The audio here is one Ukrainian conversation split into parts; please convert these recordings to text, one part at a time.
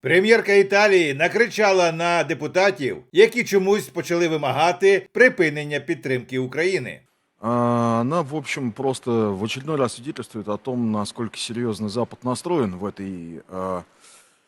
Прем'єрка Італії накричала на депутатів, які чомусь почали вимагати припинення підтримки України. А, Она, в общем, просто в очередной раз свидетельствует о том, насколько серьезно Запад настроен в этой, а,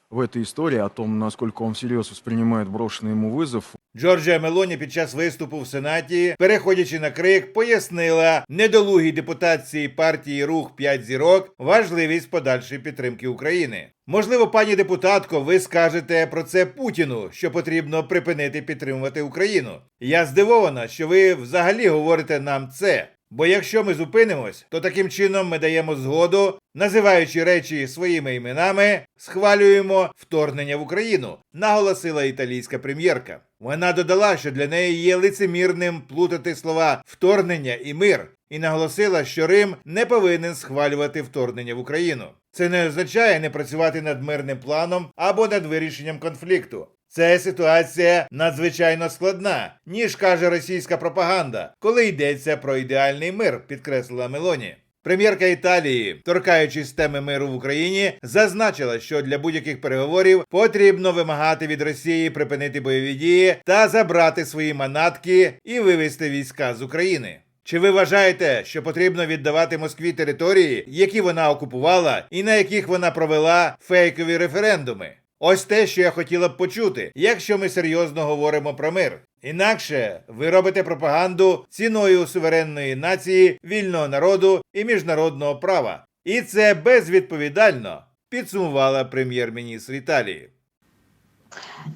в этой истории, о том, насколько он всерьез воспринимает брошенный ему вызов. Джорджія Мелоні під час виступу в Сенаті, переходячи на крик, пояснила недолугій депутації партії Рух 5 зірок важливість подальшої підтримки України. Можливо, пані депутатко, ви скажете про це Путіну, що потрібно припинити підтримувати Україну. Я здивована, що ви взагалі говорите нам це. Бо якщо ми зупинимось, то таким чином ми даємо згоду, називаючи речі своїми іменами, схвалюємо вторгнення в Україну, наголосила італійська прем'єрка. Вона додала, що для неї є лицемірним плутати слова вторгнення і мир, і наголосила, що Рим не повинен схвалювати вторгнення в Україну. Це не означає не працювати над мирним планом або над вирішенням конфлікту. Це ситуація надзвичайно складна, ніж каже російська пропаганда, коли йдеться про ідеальний мир, підкреслила Мелоні. Прем'єрка Італії, торкаючись теми миру в Україні, зазначила, що для будь-яких переговорів потрібно вимагати від Росії припинити бойові дії та забрати свої манатки і вивести війська з України. Чи ви вважаєте, що потрібно віддавати Москві території, які вона окупувала, і на яких вона провела фейкові референдуми? Ось те, що я хотіла б почути, якщо ми серйозно говоримо про мир. Інакше ви робите пропаганду ціною суверенної нації, вільного народу і міжнародного права. І це безвідповідально, підсумувала прем'єр-міністр Італії.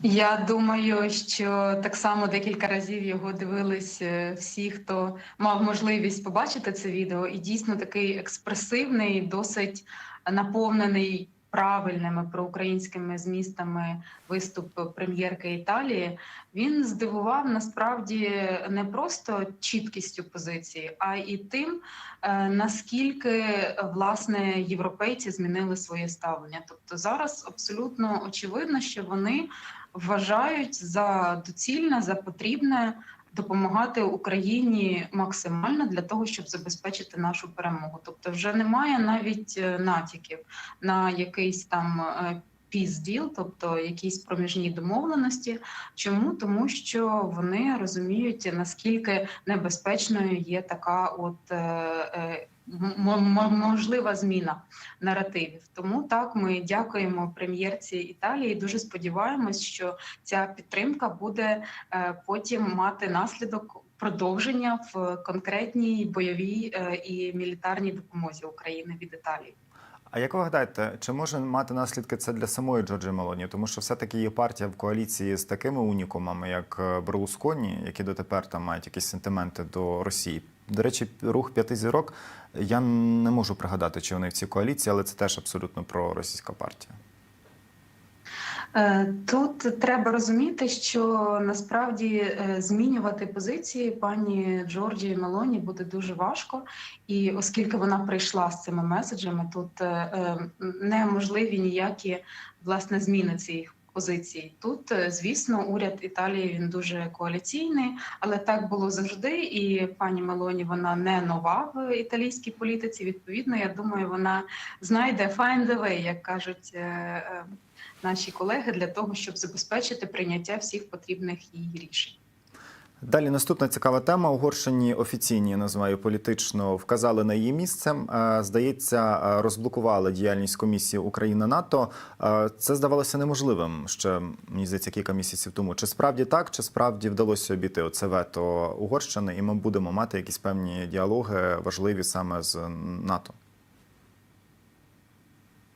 Я думаю, що так само декілька разів його дивились е, всі, хто мав можливість побачити це відео, і дійсно такий експресивний, досить наповнений правильними проукраїнськими змістами виступ прем'єрки Італії. Він здивував насправді не просто чіткістю позиції, а і тим, е, наскільки власне європейці змінили своє ставлення. Тобто зараз абсолютно очевидно, що вони вважають за доцільне, за потрібне допомагати Україні максимально для того, щоб забезпечити нашу перемогу. Тобто, вже немає навіть е, натяків на якийсь там. е, Пізділ, тобто якісь проміжні домовленості. Чому тому, що вони розуміють наскільки небезпечною є така, от е, е, можлива зміна наративів. Тому так ми дякуємо прем'єрці Італії. Дуже сподіваємось, що ця підтримка буде е, потім мати наслідок продовження в конкретній бойовій е, і мілітарній допомозі України від Італії. А як ви гадаєте, чи може мати наслідки це для самої Джорджі Мелоні? Тому що все-таки є партія в коаліції з такими унікумами, як е, Берлусконі, які дотепер там мають якісь сентименти до Росії. До речі, рух п'яти зірок. Я не можу пригадати, чи вони в цій коаліції, але це теж абсолютно проросійська партія. Е, Тут треба розуміти, що насправді е, змінювати позиції пані Джорджії Мелоні буде дуже важко, і оскільки вона прийшла з цими меседжами, тут е, неможливі ніякі власне зміни цих позицій. Тут, е, звісно, уряд Італії він дуже коаліційний, але так було завжди. І пані Мелоні вона не нова в італійській політиці. Відповідно, я думаю, вона знайде find a way, як кажуть. е, е, Наші колеги для того, щоб забезпечити прийняття всіх потрібних її рішень. Далі наступна цікава тема. Угорщині офіційні я називаю політично вказали на її місце. Е, Здається, е, розблокували діяльність комісії Україна НАТО. Е, Це здавалося неможливим ще мені здається кілька місяців тому. Чи справді так, чи справді вдалося обійти оце вето Угорщини, і ми будемо мати якісь певні діалоги важливі саме з НАТО?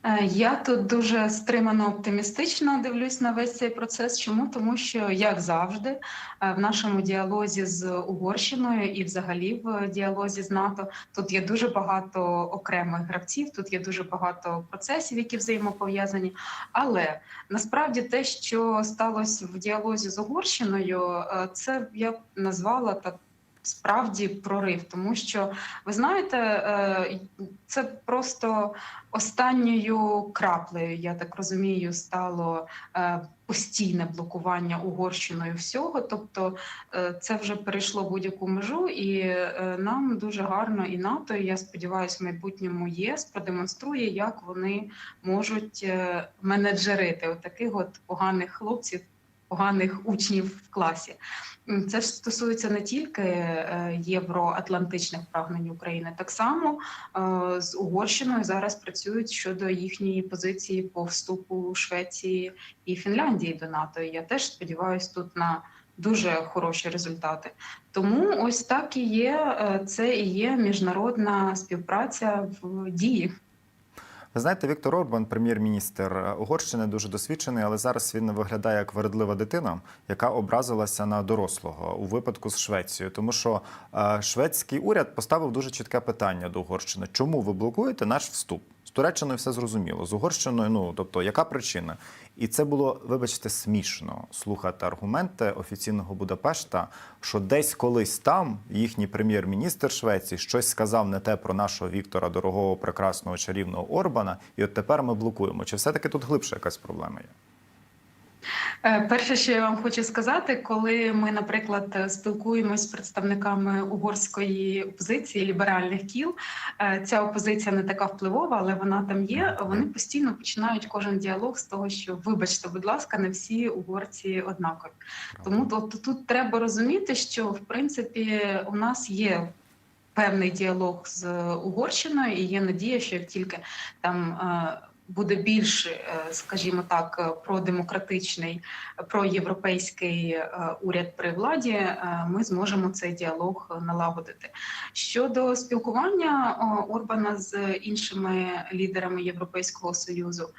Е, Я тут дуже стримано оптимістично дивлюсь на весь цей процес. Чому тому, що як завжди, е, в нашому діалозі з Угорщиною і, взагалі, в діалозі з НАТО тут є дуже багато окремих гравців, тут є дуже багато процесів, які взаємопов'язані. Але насправді те, що сталося в діалозі з Угорщиною, е, це я б назвала так справді прорив, тому що ви знаєте, е, це просто останньою краплею, я так розумію, стало е, постійне блокування Угорщиною всього. Тобто е, це вже перейшло будь-яку межу, і нам дуже гарно і НАТО, і я сподіваюся, в майбутньому ЄС продемонструє, як вони можуть менеджерити отаких от поганих хлопців, поганих учнів в класі. Це ж стосується не тільки е, євроатлантичних прагнень України, так само е, з Угорщиною зараз працюють щодо їхньої позиції по вступу Швеції і Фінляндії до НАТО. Я теж сподіваюся тут на дуже хороші результати. Тому ось так і є. е, Це і є міжнародна співпраця в дії. Ви знаєте, Віктор Орбан, прем'єр-міністр Угорщини, дуже досвідчений, але зараз він виглядає як вередлива дитина, яка образилася на дорослого у випадку з Швецією. Тому що е, шведський уряд поставив дуже чітке питання до Угорщини: чому ви блокуєте наш вступ? З Туреччиною все зрозуміло. З Угорщиною, ну тобто, яка причина? І це було, вибачте, смішно слухати аргументи офіційного Будапешта, що десь колись там їхній прем'єр-міністр Швеції щось сказав не те про нашого Віктора, дорогого, прекрасного чарівного Орбана, і от тепер ми блокуємо. Чи все-таки тут глибше якась проблема є? Е, Перше, що я вам хочу сказати, коли ми, наприклад, спілкуємось з представниками угорської опозиції ліберальних кіл, е, ця опозиція не така впливова, але вона там є. Вони постійно починають кожен діалог з того, що вибачте, будь ласка, не всі угорці однакові. Тому тут, тут треба розуміти, що в принципі у нас є. Певний діалог з Угорщиною, і є надія, що як тільки там е, буде більш, е, скажімо так, е, продемократичний, е, проєвропейський уряд при владі, ми зможемо цей діалог налагодити. Щодо спілкування Орбана з іншими лідерами Європейського союзу.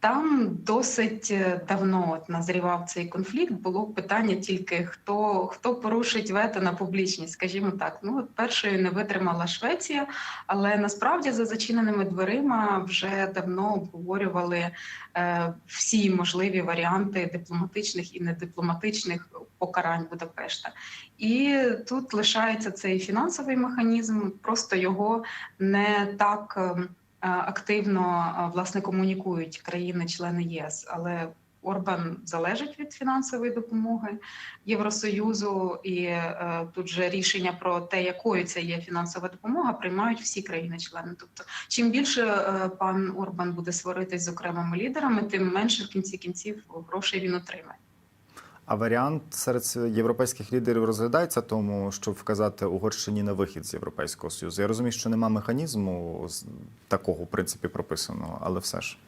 Там досить е, давно от назрівав цей конфлікт. Було питання тільки хто хто порушить вето на публічність, скажімо так. Ну от першою не витримала Швеція, але насправді за зачиненими дверима вже давно обговорювали е, всі можливі варіанти дипломатичних і недипломатичних покарань Будапешта. І тут лишається цей фінансовий механізм, просто його не так. е, Активно е, власне комунікують країни-члени ЄС, але Орбан залежить від фінансової допомоги Євросоюзу, і е, тут же рішення про те, якою це є фінансова допомога, приймають всі країни-члени. Тобто, чим більше е, пан Орбан буде сваритись з окремими лідерами, тим менше в кінці кінців грошей він отримає. А варіант серед європейських лідерів розглядається тому, щоб вказати Угорщині на вихід з Європейського Союзу. Я розумію, що нема механізму такого, в принципі, прописаного, але все ж.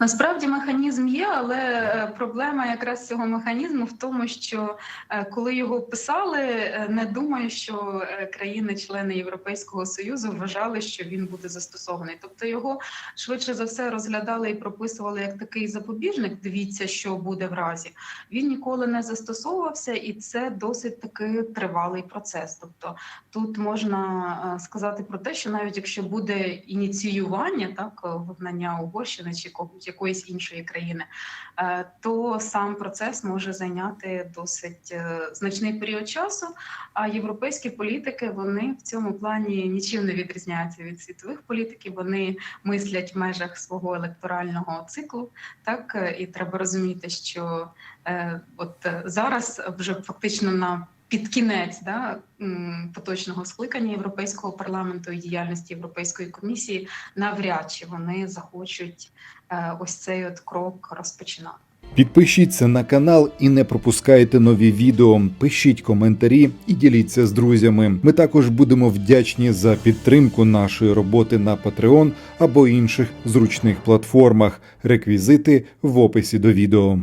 Насправді механізм є, але е, проблема якраз цього механізму в тому, що е, коли його писали, е, не думаю, що країни-члени Європейського союзу вважали, що він буде застосований. Тобто його швидше за все розглядали і прописували як такий запобіжник. Дивіться, що буде в разі. Він ніколи не застосовувався, і це досить таки тривалий процес. Тобто тут можна сказати про те, що навіть якщо буде ініціювання так вигнання Угорщини чи когось якоїсь іншої країни, е, то сам процес може зайняти досить е, значний період часу. А європейські політики вони в цьому плані нічим не відрізняються від світових політиків. Вони мислять в межах свого електорального циклу. Так е, і треба розуміти, що от зараз вже фактично на під кінець да, поточного скликання Європейського парламенту і діяльності Європейської комісії навряд чи вони захочуть е, ось цей от крок розпочинати. Підпишіться на канал і не пропускайте нові відео. Пишіть коментарі і діліться з друзями. Ми також будемо вдячні за підтримку нашої роботи на Patreon або інших зручних платформах. Реквізити в описі до відео.